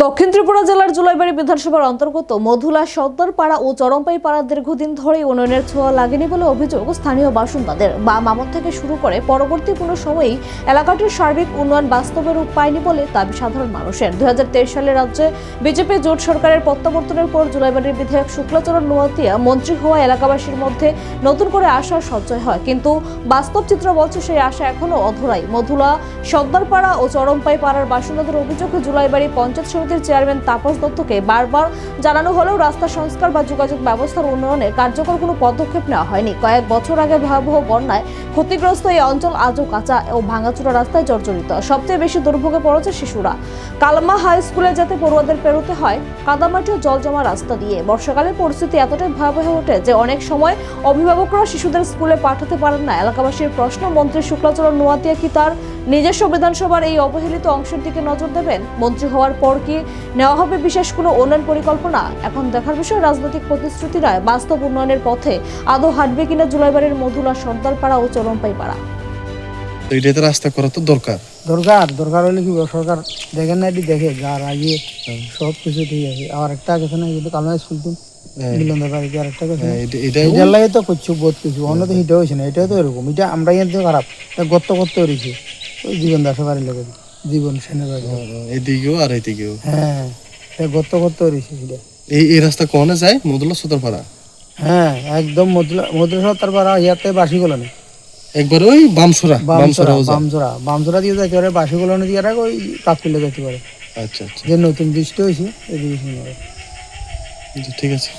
দক্ষিণ ত্রিপুরা জেলার জুলাইবাড়ি বিধানসভার অন্তর্গত মধুলা, সর্দারপাড়া ও চরমপাই পাড়া দীর্ঘদিন ধরে উন্নয়নের ছোঁয়া লাগেনি বলে অভিযোগ স্থানীয় বাসিন্দাদের। বা মামন থেকে শুরু করে পরবর্তী কোনো সময়েই এলাকাটির সার্বিক উন্নয়ন বাস্তবে রূপ পায়নি বলে দাবি সাধারণ মানুষের। দুই সালে রাজ্যে বিজেপি জোট সরকারের প্রত্যাবর্তনের পর জুলাইবাড়ির বিধায়ক শুক্লাচরণ নোয়াতিয়া মন্ত্রী হওয়া এলাকাবাসীর মধ্যে নতুন করে আশার সঞ্চয় হয়। কিন্তু বাস্তব চিত্র বলছে সেই আশা এখনও অধরাই। মধুলা, সর্দারপাড়া ও চরমপাই পাড়ার বাসিন্দাদের অভিযোগ জুলাইবাড়ি পঞ্চায়েত সমিতির চেয়ারম্যান তাপস দত্তকে বারবার জানানো হলেও রাস্তা সংস্কার বা যোগাযোগ ব্যবস্থার উন্নয়নে কার্যকর কোনো পদক্ষেপ নেওয়া হয়নি। কয়েক বছর আগে ভয়াবহ বন্যায় ক্ষতিগ্রস্ত এই অঞ্চল আজও কাঁচা ও ভাঙাচোরা রাস্তায় জর্জরিত। সবচেয়ে বেশি দুর্ভোগে পড়েছে শিশুরা। কালমা হাই স্কুলে যাতে পড়ুয়াদের পেরোতে হয়, কাদামাটি ও জল জমা রাস্তা দিয়ে। বর্ষাকালে পরিস্থিতি এতটাই ভয়াবহ ওঠে যে অনেক সময় অভিভাবকরা শিশুদের স্কুলে পাঠাতে পারেন না। এলাকাবাসীর প্রশ্ন, মন্ত্রী শুক্লাচরণ নোয়াতিয়া কি তার? নিজস্ব বিধানসভার এই অবহেলিত অংশের দিকে নজর দেবেন। মন্ত্রী হওয়ার পর কি নেওয়া হবে বিশেষ কোনো উন্নয়ন পরিকল্পনা? এখন দেখার বিষয় রাজনৈতিক প্রতিশ্রুতিরা বাস্তব উন্নয়নের পথে আদৌ হাঁটবে কিনা জুলাইবাড়ির মধুলা সর্দারপাড়া ও চরমপাই পাড়া এটাতে রাস্তা করা তো দরকার। দরকার দরকার হলে কি সরকার দেখেন না এটি দেখে যার আগে সব কিছু ঠিক আছে। আর একটা গেছে না কিন্তু কালনা স্কুল তো মিলন বাড়ি আর একটা গেছে হ্যাঁ, এটা- এটা এটার লাগে তো করছ বহুত কিছু। অন্য তো হিটা হয়েছে না এটাও তো এরকম। এটা আমরা কিন্তু খারাপ। এটা গত্ত করতে পেরেছি জীবন দাসের বাড়ির লোকের জীবন সেনের বাড়ি এদিকেও আর এদিকেও? হ্যাঁ গত্ত করতে এই এই রাস্তা কোনে যায়? মদুলা হ্যাঁ একদম মধুরা তারপর ইয়াতে বাসি গুলো না একবার ওই বামসরা যায় বামচরা বামচরা দিয়ে যাইতে পারে বাসি গুলো দিয়ে রাখ ওই কাকুলে যেতে পারে। আচ্ছা আচ্ছা। যে নতুন বৃষ্টি হয়েছে এই বৃষ্টি ঠিক আছে।